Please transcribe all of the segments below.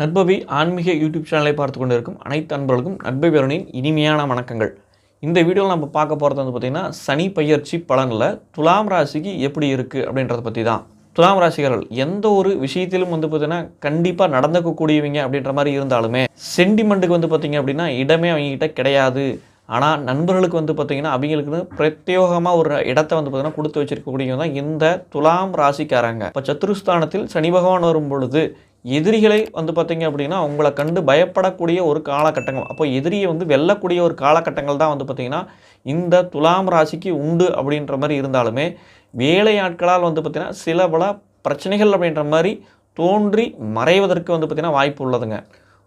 நட்பவி ஆன்மீக யூடியூப் சேனலை பார்த்து கொண்டு இருக்கும் அனைத்து அன்பர்களுக்கும் நட்பவியரனின் இனிமையான வணக்கங்கள். இந்த வீடியோவில் நம்ம பார்க்க போகிறது வந்து பார்த்திங்கன்னா சனி பயிற்சி பலனில் துலாம் ராசிக்கு எப்படி இருக்குது அப்படின்றத பற்றி தான். துலாம் ராசிகர்கள் எந்த ஒரு விஷயத்திலும் வந்து பார்த்திங்கன்னா கண்டிப்பாக நடந்துக்கக்கூடியவங்க அப்படின்ற மாதிரி இருந்தாலுமே சென்டிமெண்ட்டுக்கு வந்து பார்த்திங்க அப்படின்னா இடமே அவங்ககிட்ட கிடையாது. ஆனால் நண்பர்களுக்கு வந்து பார்த்திங்கன்னா அவங்களுக்குன்னு பிரத்யேகமாக ஒரு இடத்த வந்து பார்த்திங்கன்னா கொடுத்து வச்சுருக்கக்கூடியவங்க தான் இந்த துலாம் ராசிக்காரங்க. இப்போ சத்துருஸ்தானத்தில் சனி பகவான் வரும் பொழுது எதிரிகளை வந்து பார்த்திங்க அப்படின்னா உங்களை கண்டு பயப்படக்கூடிய ஒரு காலகட்டங்கள். அப்போ எதிரியை வந்து வெல்லக்கூடிய ஒரு காலகட்டங்கள் தான் வந்து பார்த்திங்கன்னா இந்த துலாம் ராசிக்கு உண்டு அப்படின்ற மாதிரி இருந்தாலுமே வேலையாட்களால் வந்து பார்த்திங்கன்னா சில பல பிரச்சனைகள் அப்படின்ற மாதிரி தோன்றி மறைவதற்கு வந்து பார்த்திங்கன்னா வாய்ப்பு உள்ளதுங்க.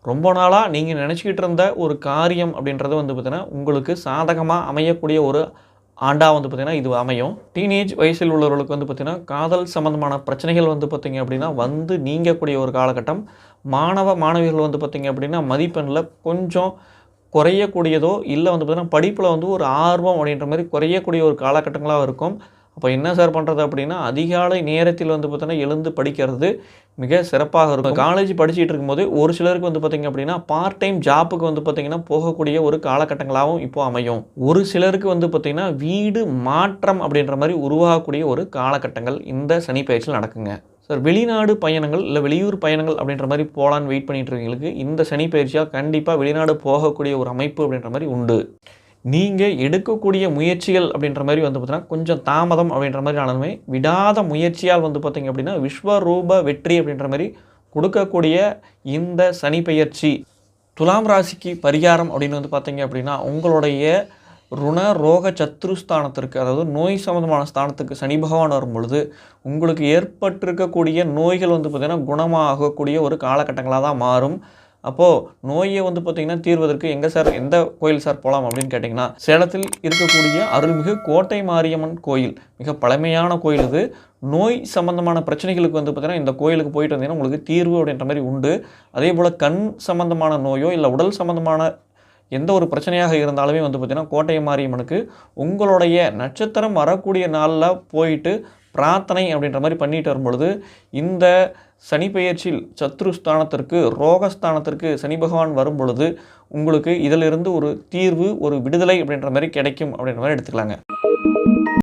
ரொம்ப நாளாக நீங்கள் நினச்சிக்கிட்டு இருந்த ஒரு காரியம் அப்படின்றது வந்து பார்த்திங்கன்னா உங்களுக்கு சாதகமாக அமையக்கூடிய ஒரு ஆண்டாக வந்து பார்த்திங்கன்னா இது அமையும். டீனேஜ் வயசில் உள்ளவர்களுக்கு வந்து பார்த்திங்கன்னா காதல் சம்மந்தமான பிரச்சனைகள் வந்து பார்த்திங்க அப்படின்னா வந்து நீங்கக்கூடிய ஒரு காலகட்டம். மாணவ மாணவிகள் வந்து பார்த்திங்க அப்படின்னா மதிப்பெண்ணில் கொஞ்சம் குறையக்கூடியதோ இல்லை வந்து பார்த்திங்கன்னா படிப்பில் வந்து ஒரு ஆர்வம் அப்படின்ற மாதிரி குறையக்கூடிய ஒரு காலகட்டங்களாக இருக்கும். அப்போ என்ன சார் பண்ணுறது அப்படின்னா அதிகாலை நேரத்தில் வந்து பார்த்தீங்கன்னா எழுந்து படிக்கிறது மிக சிறப்பாக இருக்கும். காலேஜ் படிச்சுட்டு இருக்கும்போது ஒரு சிலருக்கு வந்து பார்த்திங்க அப்படின்னா பார்ட் டைம் ஜாப்புக்கு வந்து பார்த்திங்கன்னா போகக்கூடிய ஒரு காலகட்டங்களாகவும் இப்போ அமையும். ஒரு சிலருக்கு வந்து பார்த்திங்கன்னா வீடு மாற்றம் அப்படின்ற மாதிரி உருவாகக்கூடிய ஒரு காலகட்டங்கள் இந்த சனி பயிற்சியில் நடக்குங்க. சார் வெளிநாடு பயணங்கள் இல்லை வெளியூர் பயணங்கள் அப்படின்ற மாதிரி போகலான்னு வெயிட் பண்ணிட்டு இருக்கவங்களுக்கு இந்த சனி பயிற்சியாக கண்டிப்பாக வெளிநாடு போகக்கூடிய ஒரு அமைப்பு அப்படின்ற மாதிரி உண்டு. நீங்கள் எடுக்கக்கூடிய முயற்சிகள் அப்படின்ற மாதிரி வந்து பார்த்தீங்கன்னா கொஞ்சம் தாமதம் அப்படின்ற மாதிரி ஆனாலுமே விடாத முயற்சியால் வந்து பார்த்திங்க அப்படின்னா விஸ்வரூப வெற்றி அப்படின்ற மாதிரி கொடுக்கக்கூடிய இந்த சனி பெயர்ச்சி துலாம் ராசிக்கு பரிகாரம் அப்படின்னு வந்து பார்த்தீங்க அப்படின்னா உங்களுடைய ருண ரோக சத்ருஸ்தானத்திற்கு அதாவது நோய் சம்மந்தமான ஸ்தானத்துக்கு சனி பகவான் வரும் பொழுது உங்களுக்கு ஏற்பட்டிருக்கக்கூடிய நோய்கள் வந்து பார்த்திங்கன்னா குணமாகக்கூடிய ஒரு காலகட்டங்களாக தான் மாறும். அப்போது நோயை வந்து பார்த்திங்கன்னா தீர்வதற்கு எங்கே சார் எந்த கோயில் சார் போகலாம் அப்படின்னு கேட்டிங்கன்னா சேலத்தில் இருக்கக்கூடிய அருள்மிகு கோட்டை மாரியம்மன் கோயில். மிக பழமையான கோயில் இது நோய் சம்பந்தமான பிரச்சனைகளுக்கு வந்து பார்த்திங்கன்னா இந்த கோயிலுக்கு போயிட்டு வந்தீங்கன்னா உங்களுக்கு தீர்வு அப்படின்ற மாதிரி உண்டு. அதே போல் கண் சம்பந்தமான நோயோ இல்லை உடல் சம்பந்தமான எந்த ஒரு பிரச்சனையாக இருந்தாலுமே வந்து பார்த்திங்கன்னா கோட்டை மாரியம்மனுக்கு உங்களுடைய நட்சத்திரம் வரக்கூடிய நாளில் போயிட்டு பிரார்த்தனை அப்படின்ற மாதிரி பண்ணிட்டு வரும்பொழுது இந்த சனி பெயர்ச்சியில் சத்ருஸ்தானத்திற்கு ரோகஸ்தானத்திற்கு சனி பகவான் வரும் பொழுது உங்களுக்கு இதிலிருந்து ஒரு தீர்வு ஒரு விடுதலை அப்படின்ற மாதிரி கிடைக்கும் அப்படின்ற மாதிரி எடுத்துக்கலாங்க.